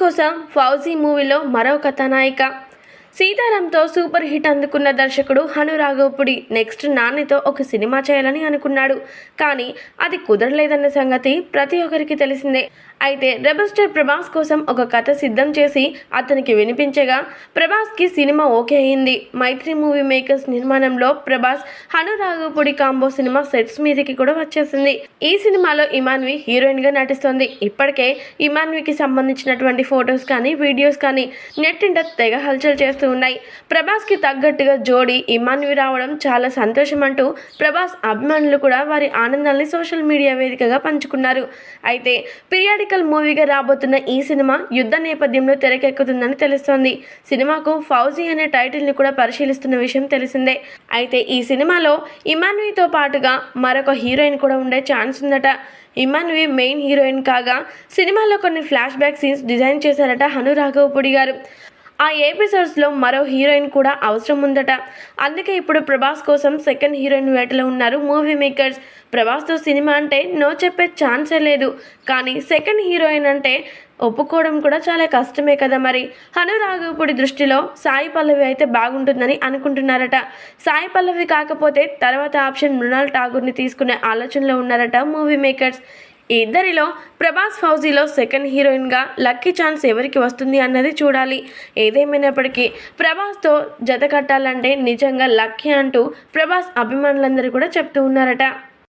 కోసం ఫౌజీ మూవీలో మరో కథానాయిక సీతారాంతో సూపర్ హిట్ అందుకున్న దర్శకుడు హనురాఘవపుడి నెక్స్ట్ నానితో ఒక సినిమా చేయాలని అనుకున్నాడు. కానీ అది కుదరలేదన్న సంగతి ప్రతి ఒక్కరికి తెలిసిందే. అయితే రెబల్ స్టార్ ప్రభాస్ కోసం ఒక కథ సిద్ధం చేసి అతనికి వినిపించగా ప్రభాస్కి సినిమా ఓకే అయింది. మైత్రి మూవీ మేకర్స్ నిర్మాణంలో ప్రభాస్ హనురాఘవపుడి కాంబో సినిమా సెట్స్ మీదకి కూడా వచ్చేసింది. ఈ సినిమాలో ఇమాన్వి హీరోయిన్గా నటిస్తోంది. ఇప్పటికే ఇమాన్వికి సంబంధించినటువంటి ఫొటోస్ కానీ వీడియోస్ కానీ నెట్టింట తెగ హల్చల్ చేస్తూ ఉన్నాయి. ప్రభాస్కి తగ్గట్టుగా జోడి ఇమాన్వి రావడం చాలా సంతోషం అంటూ ప్రభాస్ అభిమానులు కూడా వారి ఆనందాన్ని సోషల్ మీడియా వేదికగా పంచుకున్నారు. అయితే పీరియాడికల్ మూవీగా రాబోతున్న ఈ సినిమా యుద్ధ నేపథ్యంలో తెరకెక్కుతుందని తెలుస్తోంది. సినిమాకు ఫౌజీ అనే టైటిల్ని కూడా పరిశీలిస్తున్న విషయం తెలిసిందే. అయితే ఈ సినిమాలో ఇమాన్వితో పాటుగా మరొక హీరోయిన్ కూడా ఉండే ఛాన్స్ ఉందట. ఇమాన్వి మెయిన్ హీరోయిన్ కాగా సినిమాలో కొన్ని ఫ్లాష్ బ్యాక్ సీన్స్ డిజైన్ చేశారట హను రాఘవపుడి గారు. ఆ ఎపిసోడ్స్లో మరో హీరోయిన్ కూడా అవసరం ఉందట. అందుకే ఇప్పుడు ప్రభాస్ కోసం సెకండ్ హీరోయిన్ వేటలో ఉన్నారు మూవీ మేకర్స్ ప్రభాస్తో సినిమా అంటే నో చెప్పే ఛాన్సే లేదు. కానీ సెకండ్ హీరోయిన్ అంటే ఒప్పుకోవడం కూడా చాలా కష్టమే కదా మరి. హనురాఘవపుడి దృష్టిలో సాయి పల్లవి అయితే బాగుంటుందని అనుకుంటున్నారట. సాయి పల్లవి కాకపోతే తర్వాత ఆప్షన్ మృణాల్ ఠాగూర్ని తీసుకునే ఆలోచనలో ఉన్నారట మూవీ మేకర్స్ ఈ ఇద్దరిలో ప్రభాస్ ఫౌజీలో సెకండ్ హీరోయిన్గా లక్కీ ఛాన్స్ ఎవరికి వస్తుంది అన్నది చూడాలి. ఏదేమైనప్పటికీ ప్రభాస్తో జత కట్టాలంటే నిజంగా లక్కీ అంటూ ప్రభాస్ అభిమానులందరూ కూడా చెప్తూ ఉన్నారట.